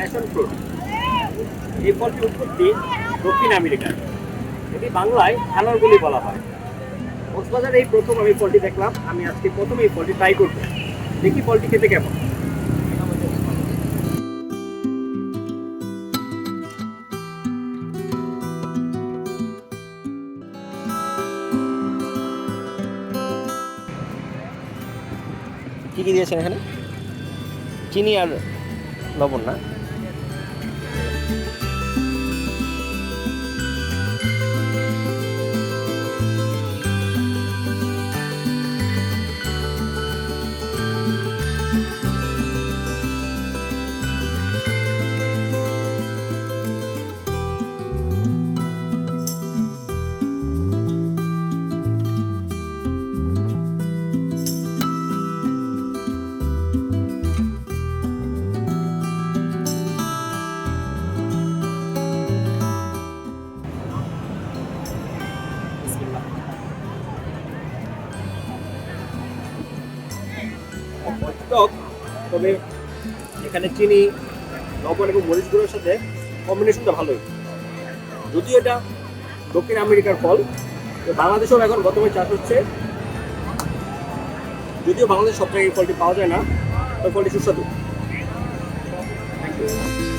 Passion fruit এই ফলটির উৎপত্তি দক্ষিণ আমেরিকায় এটি বাংলায় আনারগুলি বলা হয়। কক্সবাজারে এই প্রথম আমি ফলটি দেখলাম। আমি আজকে প্রথম এই ফলটি ট্রাই করব। দেখি ফলটি খেতে কেমন। কি কি দিয়েছেন এখানে? চিনি আর লবণ না? টক তবে এখানে চিনি, লবণ এবং মরিচ গুঁড়োর সাথে কম্বিনেশনটা ভালোই। যদিও এটা দক্ষিণ আমেরিকার ফল, তো বাংলাদেশেও এখন বর্তমানে চাষ হচ্ছে। যদিও বাংলাদেশ সব জায়গায় ফলটি পাওয়া যায় না তো ফলটি সুস্বাদু। Thank you